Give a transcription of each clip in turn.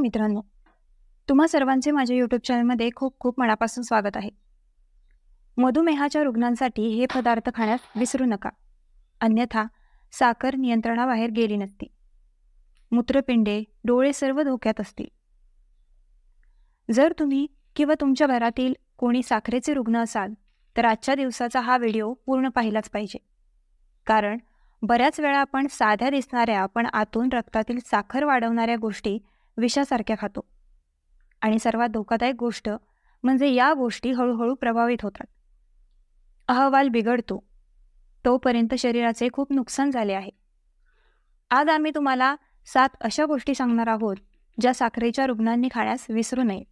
मित्रांनो तुम्हा सर्वांचे माझ्या यूट्यूब चॅनलमध्ये खूप खूप मनापासून स्वागत आहे. मधुमेहाच्या रुग्णांसाठी हे पदार्थ खाण्यास विसरू नका. अन्यथा साखर नियंत्रणाबाहेर गेली नसती. मूत्रपिंडे डोळे सर्व धोक्यात असतील. जर तुम्ही किंवा तुमच्या घरातील कोणी साखरेचे रुग्ण असाल तर आजच्या दिवसाचा हा व्हिडिओ पूर्ण पाहिलाच पाहिजे. कारण बऱ्याच वेळा आपण साध्या दिसणाऱ्या पण आतून रक्तातील साखर वाढवणाऱ्या गोष्टी विषासारख्या खातो. आणि सर्वात धोकादायक गोष्ट म्हणजे या गोष्टी हळूहळू प्रभावित होतात. अहवाल बिघडतो. तोपर्यंत शरीराचे खूप नुकसान झाले आहे. आज आम्ही तुम्हाला सात अशा गोष्टी सांगणार आहोत ज्या साखरेच्या रुग्णांनी खाण्यास विसरू नये.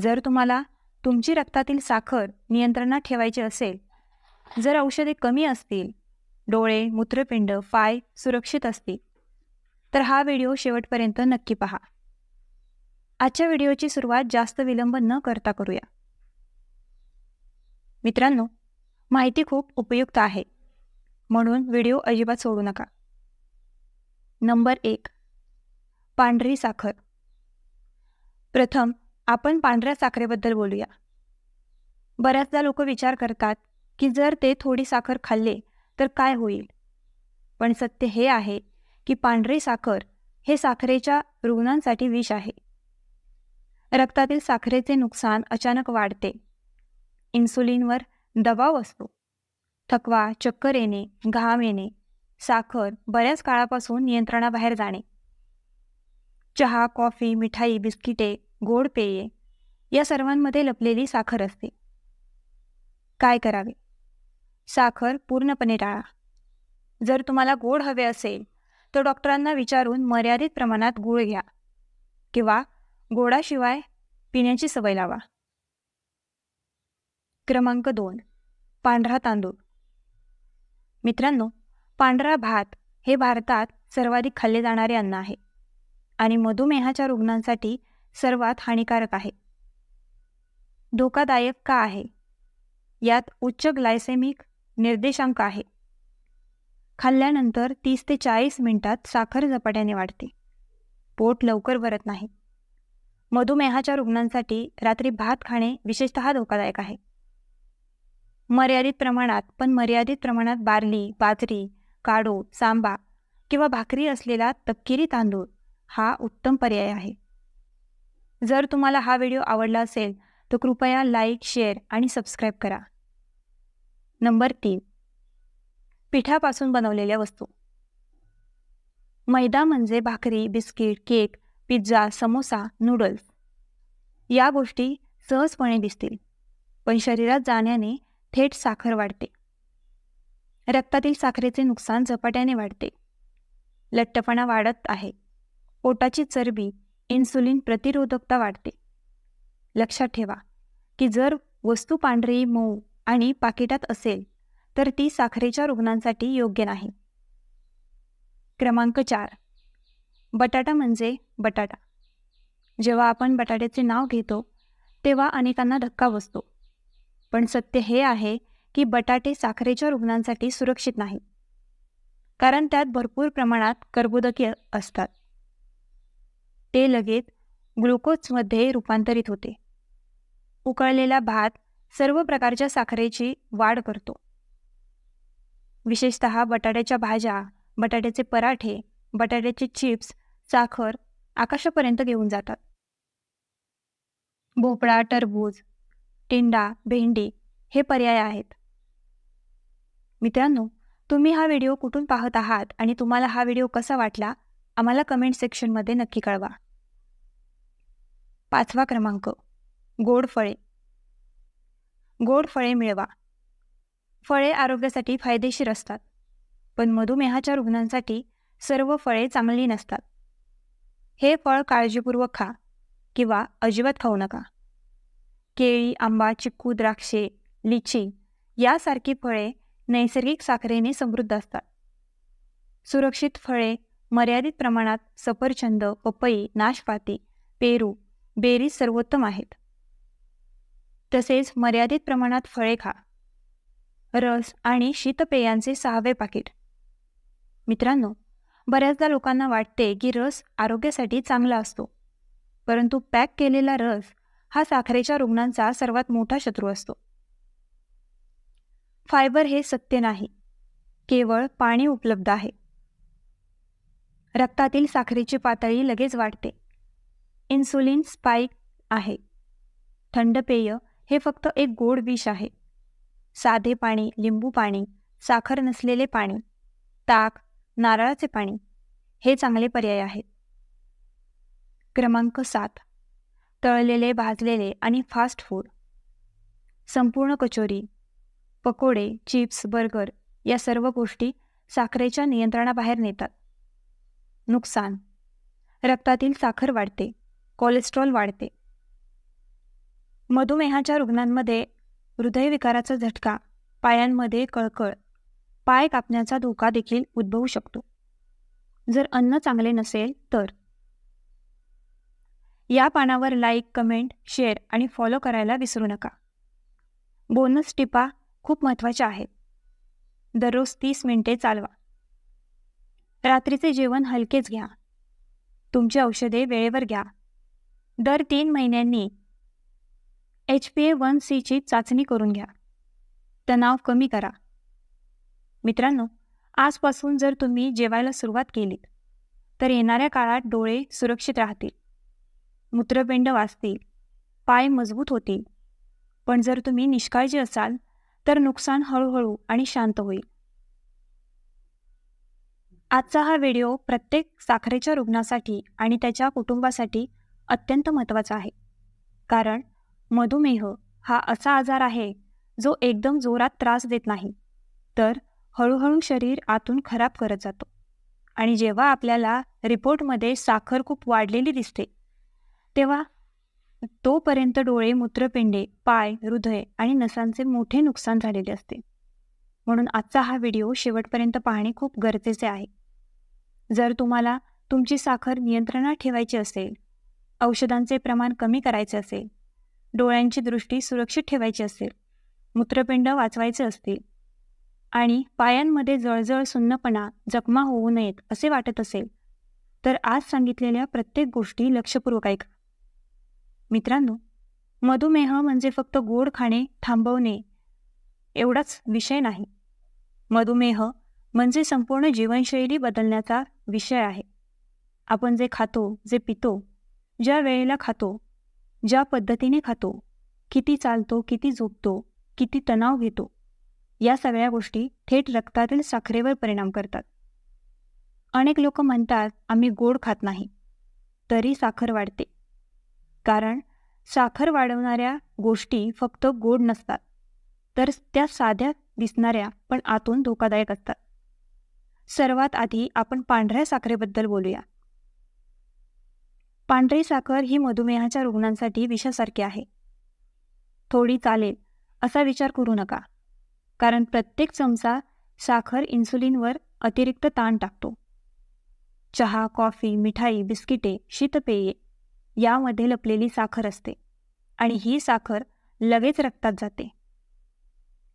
जर तुम्हाला तुमची रक्तातील साखर नियंत्रणात ठेवायची असेल जर औषधे कमी असतील डोळे मूत्रपिंड पाय सुरक्षित असतील तर हा व्हिडिओ शेवटपर्यंत नक्की पहा. आजच्या व्हिडिओची सुरुवात जास्त विलंब न करता करूया. मित्रांनो माहिती खूप उपयुक्त आहे. म्हणून व्हिडिओ अजिबात सोडू नका. नंबर एक पांढरी साखर. प्रथम आपण पांढऱ्या साखरेबद्दल बोलूया. बऱ्याचदा लोक विचार करतात की जर ते थोडी साखर खाल्ले तर काय होईल? पण सत्य हे आहे की पांढरी साखर हे साखरेच्या रुग्णांसाठी विष आहे. रक्तातील साखरेचे नुकसान अचानक वाढते. इन्सुलिनवर दबाव असतो. थकवा चक्कर येणे घाम येणे साखर बऱ्याच काळापासून नियंत्रणाबाहेर जाणे. चहा कॉफी मिठाई बिस्किटे गोड पेये या सर्वांमध्ये लपलेली साखर असते. काय करावे? साखर पूर्णपणे टाळा. जर तुम्हाला गोड हवे असेल तर डॉक्टरांना विचारून मर्यादित प्रमाणात गूळ घ्या किंवा गोडाशिवाय पिण्याची सवय लावा. क्रमांक दोन. पांढरा तांदूळ. मित्रांनो पांढरा भात हे भारतात सर्वाधिक खाल्ले जाणारे अन्न आहे आणि मधुमेहाच्या रुग्णांसाठी सर्वात हानिकारक आहे. धोकादायक का आहे? यात उच्च ग्लायसेमिक निर्देशांक आहे. खाल्ल्यानंतर तीस ते चाळीस मिनिटात साखर झपाट्याने वाढते. पोट लवकर भरत नाही. मधुमेहाच्या रुग्णांसाठी रात्री भात खाणे विशेषतः धोकादायक आहे. मर्यादित प्रमाणात पण मर्यादित प्रमाणात बार्ली बाजरी काडो सांबा किंवा भाकरी असलेला तपकिरी तांदूळ हा उत्तम पर्याय आहे. जर तुम्हाला हा व्हिडिओ आवडला असेल तर कृपया लाईक शेअर आणि सबस्क्राईब करा. नंबर तीन. पिठापासून बनवलेल्या वस्तू. मैदा म्हणजे भाकरी biscuit cake pizza samosa noodles. या गोष्टी सहजपणे दिसतील पण शरीरात जाण्याने थेट साखर वाढते. रक्तातील साखरेचे नुकसान झपाट्याने वाढते. लठ्ठपणा वाढत आहे. पोटाची चरबी इन्सुलिन प्रतिरोधकता वाढते. लक्षात ठेवा की जर वस्तू पांढरी मऊ आणि पाकिटात असेल तर ती साखरेच्या रुग्णांसाठी योग्य नाही. क्रमांक चार. बटाटा म्हणजे बटाटा. जेव्हा आपण बटाट्याचे नाव घेतो तेव्हा अनेकांना धक्का बसतो. पण सत्य हे आहे की बटाटे साखरेच्या रुग्णांसाठी सुरक्षित नाही. कारण त्यात भरपूर प्रमाणात कर्बोदके असतात. ते लगेच ग्लुकोजमध्ये रूपांतरित होते. उकळलेला भात सर्व प्रकारच्या साखरेची वाढ करतो. विशेषत बटाट्याच्या भाज्या बटाट्याचे पराठे बटाट्याचे चिप्स साखर आकाशापर्यंत घेऊन जातात. भोपळा टरबूज टिंडा भेंडी हे पर्याय आहेत. मित्रांनो तुम्ही हा व्हिडिओ कुठून पाहत आहात आणि तुम्हाला हा व्हिडिओ कसा वाटला आम्हाला कमेंट सेक्शनमध्ये नक्की कळवा. पाचवा क्रमांक गोड फळे. गोड फळे मिळवा. फळे आरोग्यासाठी फायदेशीर असतात. पण मधुमेहाच्या रुग्णांसाठी सर्व फळे चांगली नसतात. हे फळ काळजीपूर्वक खा किंवा अजिबात खाऊ नका. केळी आंबा चिक्कू द्राक्षे लिची यासारखी फळे नैसर्गिक साखरेने समृद्ध असतात. सुरक्षित फळे मर्यादित प्रमाणात सफरचंद पपई नाशपाती पेरू बेरीज सर्वोत्तम आहेत. तसेच मर्यादित प्रमाणात फळे खा. रस आणि शीतपेयांचे सहावे पाकिट. मित्रांनो बऱ्याचदा लोकांना वाटते की रस आरोग्यासाठी चांगला असतो. परंतु पॅक केलेला रस हा साखरेच्या रुग्णांचा सर्वात मोठा शत्रू असतो. फायबर हे सत्य नाही केवळ पाणी उपलब्ध आहे. रक्तातील साखरेची पातळी लगेच वाढते. इन्सुलिन स्पाइक आहे. थंड पेय हे फक्त एक गोड विष आहे. साधे पाणी लिंबू पाणी साखर नसलेले पाणी ताक नारळाचे पाणी हे चांगले पर्याय आहेत. क्रमांक सात. तळलेले भाजलेले आणि फास्ट फूड संपूर्ण कचोरी पकोडे चिप्स बर्गर या सर्व गोष्टी साखरेच्या नियंत्रणाबाहेर नेतात. नुकसान. रक्तातील साखर वाढते कोलेस्ट्रॉल वाढते. मधुमेहाच्या रुग्णांमध्ये हृदयविकाराचा झटका पायांमध्ये कळकळ पाय कापण्याचा धोका देखील उद्भवू शकतो. जर अन्न चांगले नसेल तर. या पानावर लाईक कमेंट शेअर आणि फॉलो करायला विसरू नका. बोनस टिपा खूप महत्त्वाच्या आहेत. दररोज तीस मिनिटे चालवा. रात्रीचे जेवण हलकेच घ्या. तुमची औषधे वेळेवर घ्या. दर तीन महिन्यांनी एच पी ए वन सीची चाचणी करून घ्या. तणाव कमी करा. मित्रांनो आजपासून जर तुम्ही जेवायला सुरुवात केलीत तर येणाऱ्या काळात डोळे सुरक्षित राहतील मूत्रपिंड वाचतील पाय मजबूत होतील. पण जर तुम्ही निष्काळजी असाल तर नुकसान हळूहळू आणि शांत होईल. आजचा हा व्हिडिओ प्रत्येक साखरेच्या रुग्णासाठी आणि त्याच्या कुटुंबासाठी अत्यंत महत्त्वाचा आहे. कारण मधुमेह हा असा आजार आहे जो एकदम जोरात त्रास देत नाही. तर हळूहळू शरीर आतून खराब करत जातो. आणि जेव्हा आपल्याला रिपोर्टमध्ये साखर खूप वाढलेली दिसते तेव्हा तोपर्यंत डोळे मूत्रपिंडे पाय हृदय आणि नसांचे मोठे नुकसान झालेले असते. म्हणून आजचा हा व्हिडिओ शेवटपर्यंत पाहणे खूप गरजेचे आहे. जर तुम्हाला तुमची साखर नियंत्रणात ठेवायची असेल औषधांचे प्रमाण कमी करायचे असेल डोळ्यांची दृष्टी सुरक्षित ठेवायची असेल. मूत्रपिंड वाचवायचे असतील. आणि पायांमध्ये जळजळ सुन्नपणा जखमा होऊ नयेत असे वाटत असेल. तर आज सांगितलेल्या प्रत्येक गोष्टी लक्षपूर्वक ऐका. मित्रांनो मधुमेह म्हणजे फक्त गोड खाणे थांबवणे एवढाच विषय नाही. मधुमेह म्हणजे संपूर्ण जीवनशैली बदलण्याचा विषय आहे. आपण जे खातो जे पितो ज्या वेळेला खातो ज्या पद्धतीने खातो किती चालतो किती झोपतो किती तणाव घेतो या सगळ्या गोष्टी थेट रक्तातील साखरेवर परिणाम करतात. अनेक लोक म्हणतात आम्ही गोड खात नाही तरी साखर वाढते. कारण साखर वाढवणाऱ्या गोष्टी फक्त गोड नसतात तर त्या साध्या दिसणाऱ्या पण आतून धोकादायक असतात. सर्वात आधी आपण पांढऱ्या साखरेबद्दल बोलूया. पांढरी साखर ही मधुमेहाच्या रुग्णांसाठी विषासारखी आहे. थोडी चालेल असा विचार करू नका. कारण प्रत्येक चमचा साखर इन्सुलिनवर अतिरिक्त ताण टाकतो. चहा कॉफी मिठाई बिस्किटे शीतपेये यामध्ये लपलेली साखर असते आणि ही साखर लगेच रक्तात जाते.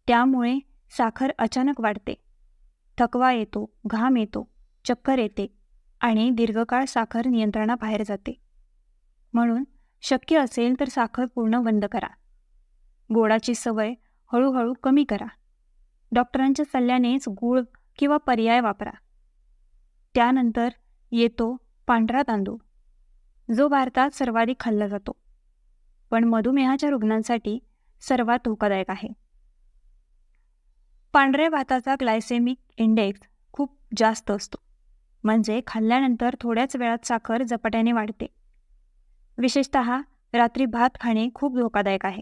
त्यामुळे साखर अचानक वाढते. थकवा येतो घाम येतो चक्कर येते आणि दीर्घकाळ साखर नियंत्रणाबाहेर जाते. म्हणून शक्य असेल तर साखर पूर्ण बंद करा. गोडाची सवय हळूहळू कमी करा. डॉक्टरांच्या सल्ल्यानेच गूळ किंवा पर्याय वापरा. त्यानंतर येतो पांढरा तांदूळ जो भारतात सर्वाधिक खाल्ला जातो. पण मधुमेहाच्या रुग्णांसाठी सर्वात धोकादायक आहे. पांढऱ्या भाताचा ग्लायसेमिक इंडेक्स खूप जास्त असतो. म्हणजे खाल्ल्यानंतर थोड्याच वेळात साखर झपाट्याने वाढते. विशेषत रात्री भात खाणे खूप धोकादायक आहे.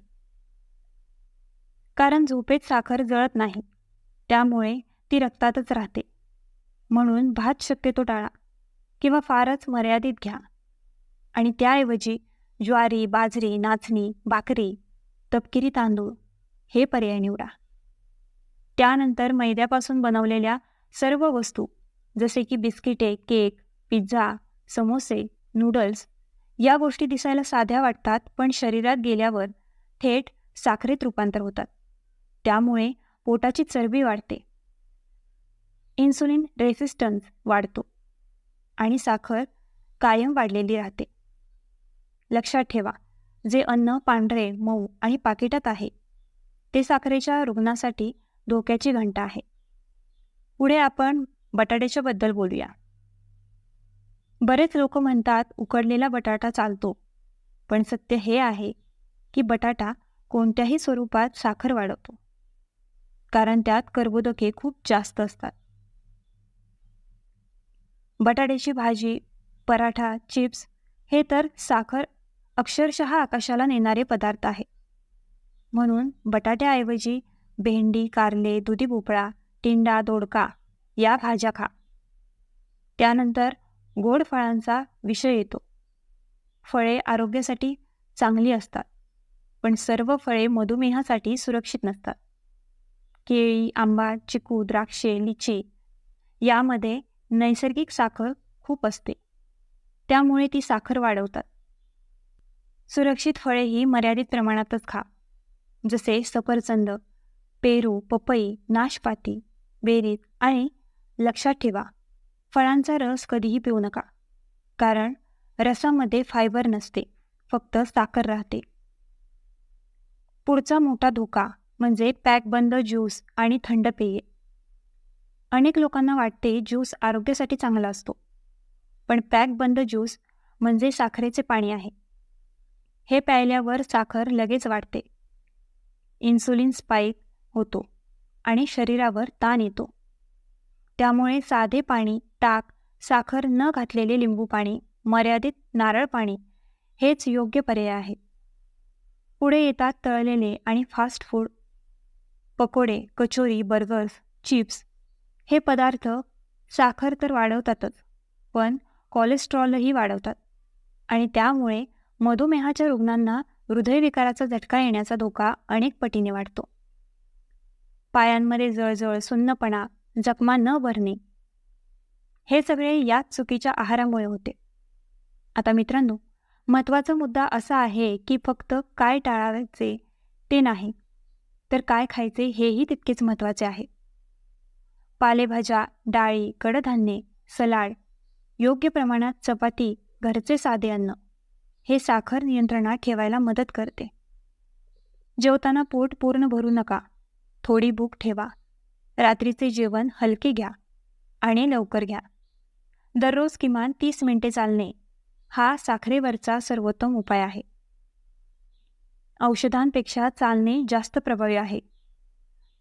कारण झोपेत साखर जळत नाही त्यामुळे ती रक्तातच राहते. म्हणून भात शक्यतो टाळा किंवा फारच मर्यादित घ्या. आणि त्याऐवजी ज्वारी बाजरी नाचणी भाकरी तपकिरी तांदूळ हे पर्याय निवडा. त्यानंतर मैद्यापासून बनवलेल्या सर्व वस्तू जसे की बिस्किटे केक पिझ्झा समोसे नूडल्स या गोष्टी दिसायला साध्या वाटतात पण शरीरात गेल्यावर थेट साखरेत रूपांतर होतात. त्यामुळे पोटाची चरबी वाढते. इन्सुलिन रेसिस्टन्स वाढतो आणि साखर कायम वाढलेली राहते. लक्षात ठेवा जे अन्न पांढरे मऊ आणि पाकिटात आहे ते साखरेच्या रुग्णासाठी धोक्याची घंटा आहे. पुढे आपण बटाट्याच्याबद्दल बोलूया. बरेच लोक म्हणतात उकडलेला बटाटा चालतो. पण सत्य हे आहे की बटाटा कोणत्याही स्वरूपात साखर वाढवतो. कारण त्यात कर्बोदके खूप जास्त असतात. बटाट्याची भाजी पराठा चिप्स हे तर साखर अक्षरशः आकाशाला नेणारे पदार्थ आहे. म्हणून बटाट्याऐवजी भेंडी कारले दुधी भोपळा टिंडा दोडका या भाज्या खा. त्यानंतर गोड फळांचा विषय येतो. फळे आरोग्यासाठी चांगली असतात पण सर्व फळे मधुमेहासाठी सुरक्षित नसतात. केळी आंबा चिकू द्राक्षे लिची यामध्ये नैसर्गिक साखर खूप असते. त्यामुळे ती साखर वाढवतात. सुरक्षित फळे ही मर्यादित प्रमाणातच खा जसे सफरचंद पेरू पपई नाशपाती बेरीत आणि लक्षात ठेवा. फळांचा रस कधीही पिऊ नका. कारण रसामध्ये फायबर नसते फक्त साखर राहते. पुढचा मोठा धोका म्हणजे पॅकबंद ज्यूस आणि थंड पेये. अनेक लोकांना वाटते ज्यूस आरोग्यासाठी चांगला असतो. पण पॅकबंद ज्यूस म्हणजे साखरेचे पाणी आहे. हे प्यायल्यावर साखर लगेच वाढते. इन्सुलिन स्पाईक होतो आणि शरीरावर ताण येतो. त्यामुळे साधे पाणी ताक साखर न घातलेले लिंबू पाणी मर्यादित नारळ पाणी हेच योग्य पर्याय आहेत पुढे येतात तळलेले आणि फास्ट फूड पकोडे कचोरी बर्गर्स चिप्स हे पदार्थ साखर तर वाढवतातच पण कोलेस्ट्रॉलही वाढवतात. आणि त्यामुळे मधुमेहाच्या रुग्णांना हृदयविकाराचा झटका येण्याचा धोका अनेक पटीने वाढतो. पायांमध्ये जळजळ सुन्नपणा जखमा न भरणे. हे सगळे याच चुकीच्या आहारामुळे होते. आता मित्रांनो महत्त्वाचा मुद्दा असा आहे की फक्त काय टाळायचे ते नाही तर काय खायचे हेही तितकेच महत्त्वाचे आहे. पालेभाज्या डाळी कडधान्ये सलाड योग्य प्रमाणात चपाती घरचे साधे अन्न हे साखर नियंत्रणात ठेवायला मदत करते. जेवताना पोट पूर्ण भरू नका. थोडी भूक ठेवा. रात्रीचे जेवण हलके घ्या आणि लवकर घ्या. दररोज किमान तीस मिनिटे चालणे हा साखरेवरचा सर्वोत्तम उपाय आहे. औषधांपेक्षा चालणे जास्त प्रभावी आहे.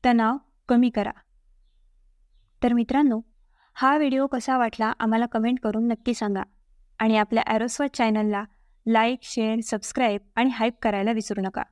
तणाव कमी करा. तर मित्रांनो हा व्हिडिओ कसा वाटला आम्हाला कमेंट करून नक्की सांगा आणि आपल्या ॲरोस्वत चॅनलला लाईक शेअर सबस्क्राईब आणि हाईप करायला विसरू नका.